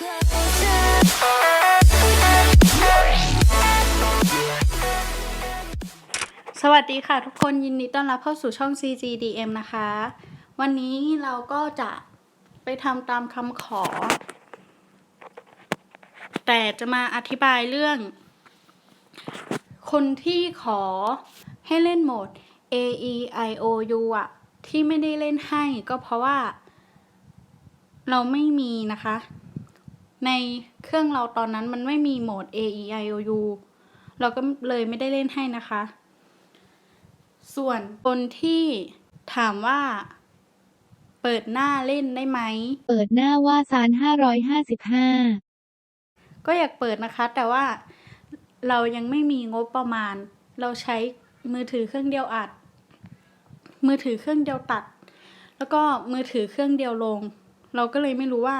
สวัสดีค่ะทุกคนยินดีต้อนรับเข้าสู่ช่อง CGDM นะคะ วันนี้เราก็จะไปทำตามคำขอ แต่จะมาอธิบายเรื่อง คนที่ขอให้เล่นโหมด A E I O U อะที่ไม่ได้เล่นให้ก็เพราะว่า เราไม่มีนะคะ ในเครื่องเราตอนนั้นมันไม่มีโหมด A E I O U เราก็เลยไม่ได้เล่นให้นะคะ ส่วนคนที่ถามว่าเปิดหน้าเล่นได้ไหม เปิดหน้าว่าซาน555 ก็อยากเปิดนะคะ แต่ว่าเรายังไม่มีงบประมาณ เราใช้มือถือเครื่องเดียวอัด มือถือเครื่องเดียวตัด แล้วก็มือถือเครื่องเดียวลง เราก็เลยไม่รู้ว่า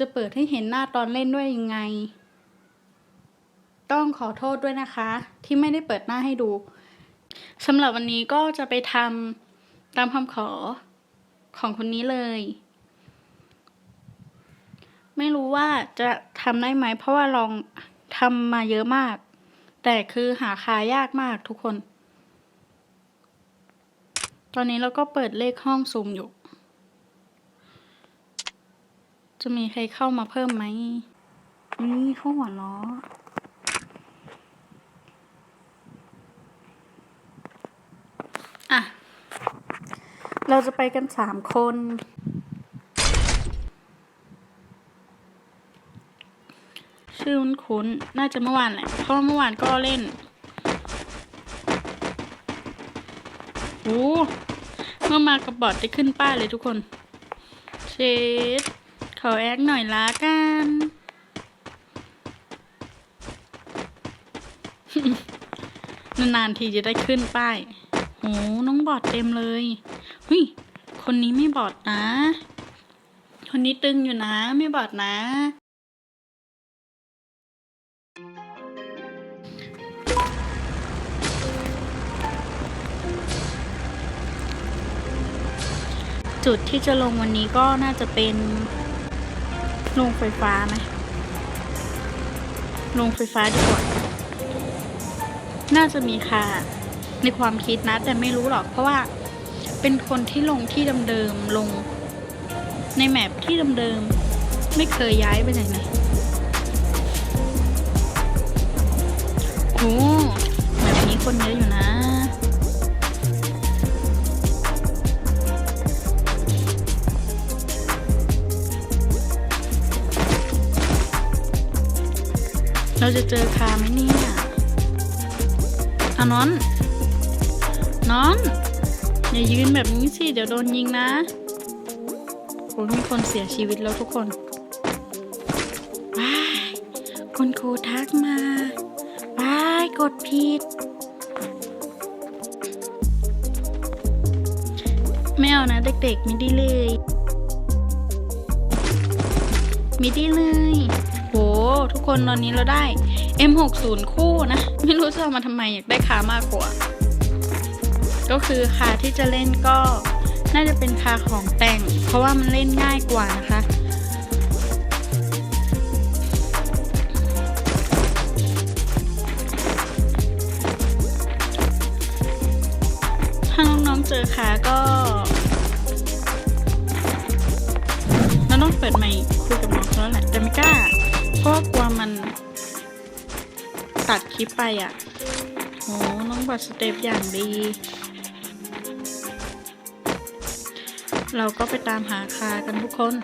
จะเปิดให้เห็นหน้าตอนเล่นด้วยยังไง ต้องขอโทษด้วยนะคะ ที่ไม่ได้เปิดหน้าให้ดูสำหรับวันนี้ก็จะไปทำตามคำขอของคนนี้เลย ไม่รู้ว่าจะทำได้ไหม เพราะว่าลองทำมาเยอะมาก แต่คือหาคายากมากทุกคน ตอนนี้เราก็เปิดเลขห้องซูมอยู่ จะมีใครเข้ามาเพิ่มไหมนี่เขาหัวล้ออะ เราจะไปกันสามคน ชื่อคุ้นๆน่าจะเมื่อวานแหละ เพราะเมื่อวานก็เล่นโอ้เมื่อมากับบอทได้ขึ้นป้ายเลยทุกคน เชด ขอแอคหน่อยละกัน นานๆทีจะได้ขึ้นป้าย โห น้องบอดเต็มเลยหุยคนนี้ไม่บอดนะ คนนี้ตึงอยู่นะ ไม่บอดนะจุดที่จะลงวันนี้ก็น่าจะเป็น โรงไฟฟ้าไหมโรงไฟฟ้าดีกว่า น่าจะมีค่ะ ในความคิดนะ แต่ไม่รู้หรอก เพราะว่าเป็นคนที่ลงที่เดิมๆลง ในแมปที่เดิมๆไม่เคยย้ายไปไหนเลยโอ้แบบนี้คนเยอะอยู่นะ เราจะเจอคาไหมเนี่ยอานอน นอน อย่ายืนแบบนี้สิ เดี๋ยวโดนยิงนะโอ้ยมีคนเสียชีวิตแล้วทุกคนว้ายคุณครูทักมาว้ายกดผิดไม่เอานะเด็กๆไม่ได้เลยไม่ได้เลย โห ทุกคนตอนนี้เราได้ M60 คู่นะ ไม่รู้จะเอามาทำไมอยากได้คามากกว่า ก็คือคาที่จะเล่นก็น่าจะเป็นคาของแต่ง เพราะว่ามันเล่นง่ายกว่านะคะ ไปอะโอ้น้องบัตรสเต็ปอย่างดี เราก็ไปตามหาคากันทุกคน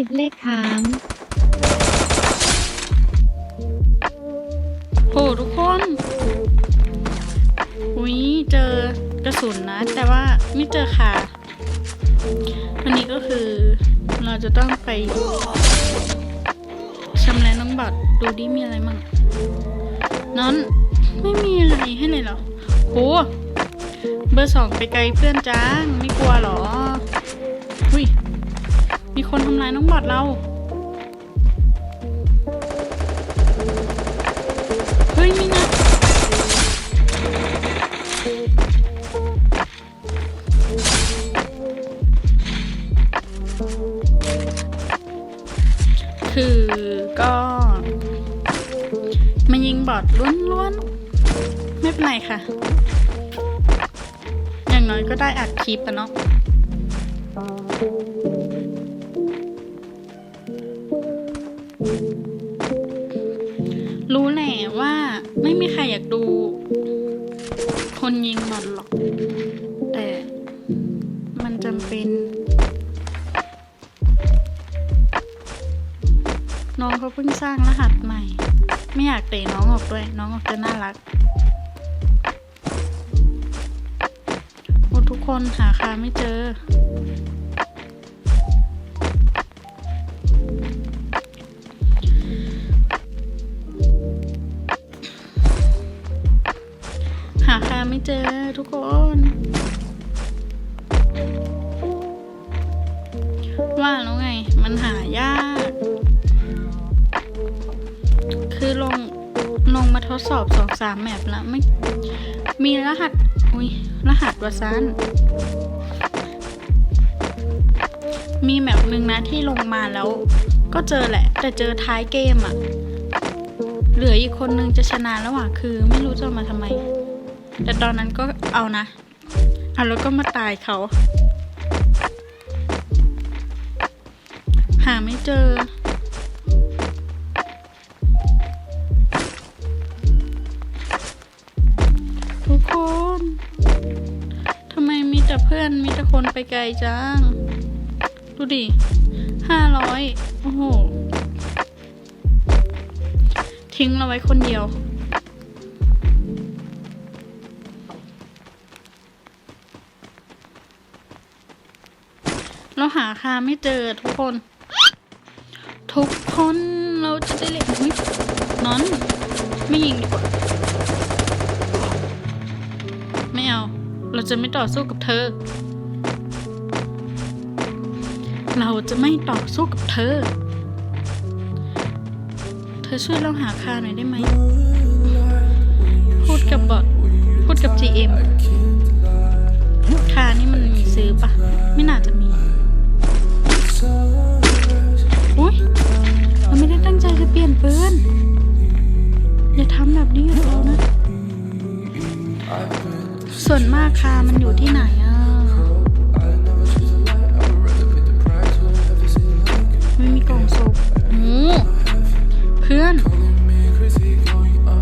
คิดเลขค้างโหทุกคนอุ้ยเจอกระสุนนะ แต่ว่าไม่เจอขาวันนี้ก็คือเราจะต้องไปชำระน้องบัตรดูดิมีอะไรมั่งนั้นไม่มีอะไรให้เลยเหรอโหเบอร์สองไปไกลเพื่อนจ้างไม่กลัวหรอ มีคนทำลายน้องบอดเรา เฮ้ย มีนะ คือก็มายิงบอดล้วนๆ ไม่เป็นไรค่ะ อย่างน้อยก็ได้อัดคลิปอะเนาะ งสร้างรหัสใหม่ ไม่อยากเตะน้องออกด้วย น้องออกจะน่ารักโอ้ทุกคนหาคาไม่เจอ หาคาไม่เจอทุกคนว่าแล้วไง มันหายาก ลงลงมาทดสอบสองสามแมปแล้วไม่มีรหัส อุ้ยรหัสวาซันมีแมปหนึ่งนะที่ลงมาแล้ว ก็เจอแหละ แต่เจอท้ายเกมอะเหลืออีกคนนึงจะชนะแล้วอะคือไม่รู้จะมาทำไม แต่ตอนนั้นก็เอานะเอาแล้วก็มาตายเขา หาไม่เจอ แต่เพื่อนมีแต่คนไปไกลจัง ดูดิห้าร้อยโอ้โห ทิ้งเราไว้คนเดียว เราหาคาไม่เจอทุกคน ทุกคนเราจะได้เล่นนอน ไม่ยิงดีกว่า จะไม่ต่อสู้กับเธอ เราจะไม่ต่อสู้กับเธอ เธอช่วยเราหาคาหน่อยได้ไหม พูดกับบอทพูดกับ GM คานี่มันมีซื้อปะไม่น่าจะมีอุ้ยเราไม่ได้ตั้งใจจะเปลี่ยนปืนอย่าทำแบบนี้เรา ส่วนมากคามันอยู่ที่ไหนอะ ไม่มีกล่องศพโอ้เพื่อน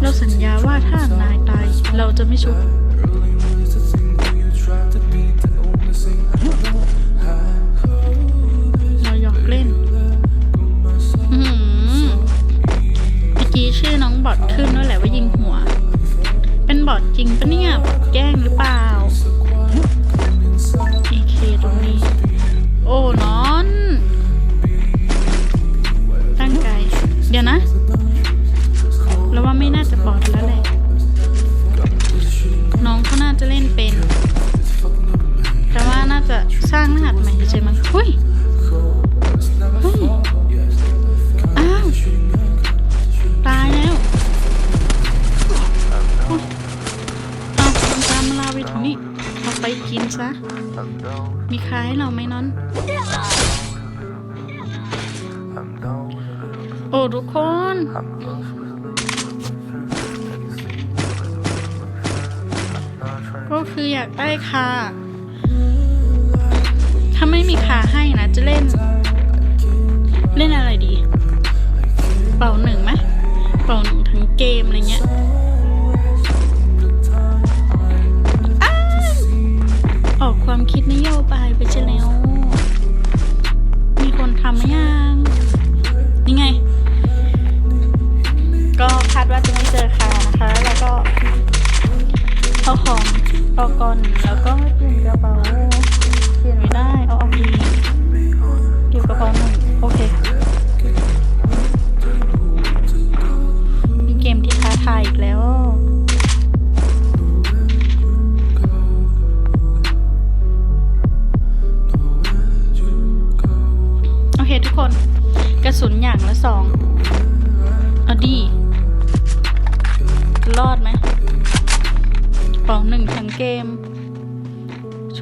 เราสัญญาว่าถ้านายตาย เราจะไม่ชุบเราหยอกเล่นเมื่อกี้ชื่อน้องบอดขึ้นด้วยแหละว่ายิงหัว บอดจริงปะเนี่ยแกล้งหรือเปล่าเอเคตรงนี้ โอ้นอน ตั้งใจเดี๋ยวนะ โอ้ทุกคน ก็คืออยากได้ค่ะ ถ้าไม่มีคาให้นะจะเล่น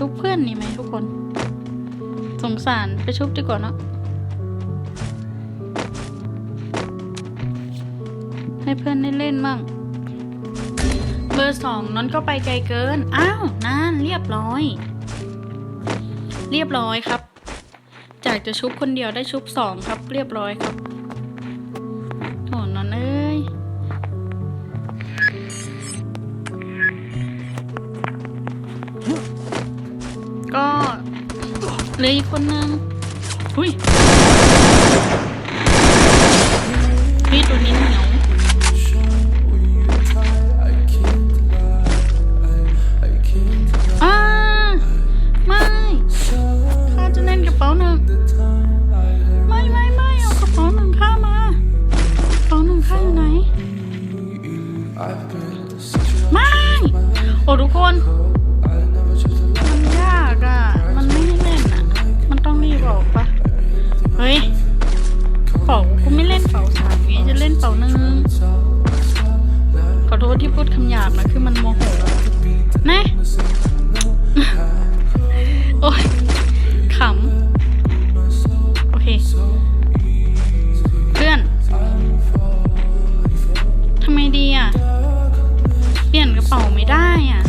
ชุบเพื่อนนี่ไหมทุกคน สงสารไปชุบดีกว่าเนอะให้เพื่อนได้เล่นมั่งเบอร์สองนั้นก็ไปไกลเกิน อ้าวนั่นเรียบร้อย เรียบร้อยครับ จากจะชุบคนเดียวได้ชุบสองครับ เรียบร้อยครับ เหลืออีกคนนึงอุ้ยพี่ตัวนี้เหนียวอ่าไม่ข้าจะเล่นกระเป๋าหนึ่งไม่ไม่ไม่เอากระเป๋าหนึ่งข้ามากระเป๋าหนึ่งข้าอยู่ไหนไม่โอ้ทุกคนมัน บอกปะเฮ้ยเป่ากูไม่เล่นเป่าสามงี้จะเล่นเป่าหนึ่งขอโทษที่พูดคำหยาบนะคือมันโมโหนะโอ้ยขำโอเค เพื่อนทำไมดีอะ เปลี่ยนกระเป๋าไม่ได้อะ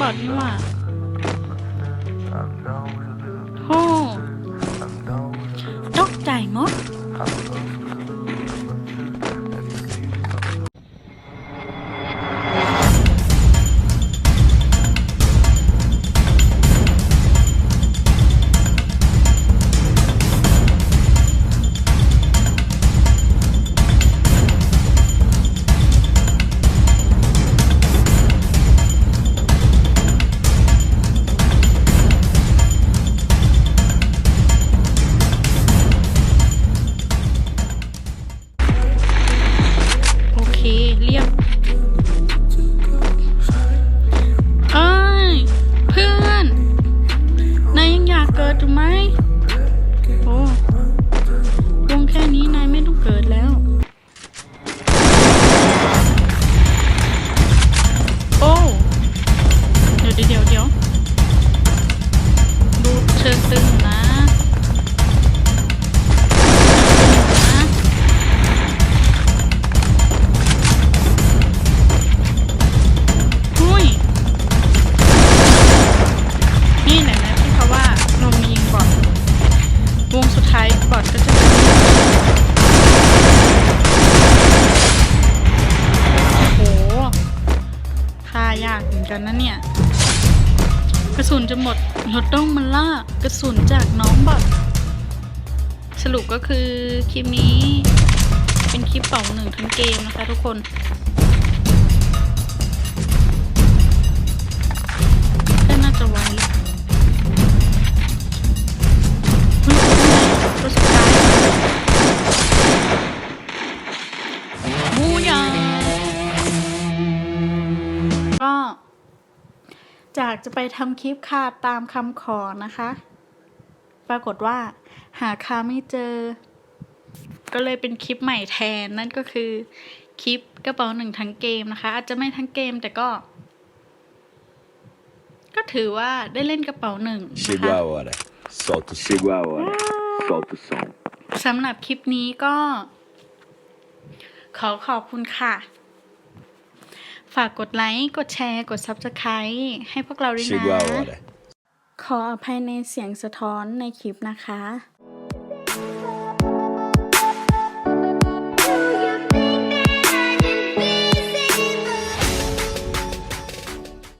บอดนี่หว่า วงสุดท้ายบอดก็จะโอ้โหฆ่ายากเหมือนกันนะเนี่ย กระสุนจะหมดราต้องมาล่ากระสุนจากน้องบอดสรุปก็คือคลิปนี้เป็นคลิปเป่าหนึ่งทั้งเกมนะคะทุกคนากจะไปทำคลิปค่ะตามคำขอนะคะ ปรากฏว่าหาคาไม่เจอ ก็เลยเป็นคลิปใหม่แทนนั่นก็คือคลิปกระเป๋าหนึ่งทั้งเกมนะคะ อาจจะไม่ทั้งเกมแต่ก็ ก็ถือว่าได้เล่นกระเป๋าหนึ่งนะ Chegou คะ a hora. Solta o Chegou a hora. Solta o som. สำหรับคลิปนี้ก็ ขอขอบคุณค่ะ ฝากกดไลค์ กดแชร์ กด Subscribe ให้พวกเราด้วยนะ Chegou a hora. ขออภัยในเสียงสะท้อนในคลิปนะคะ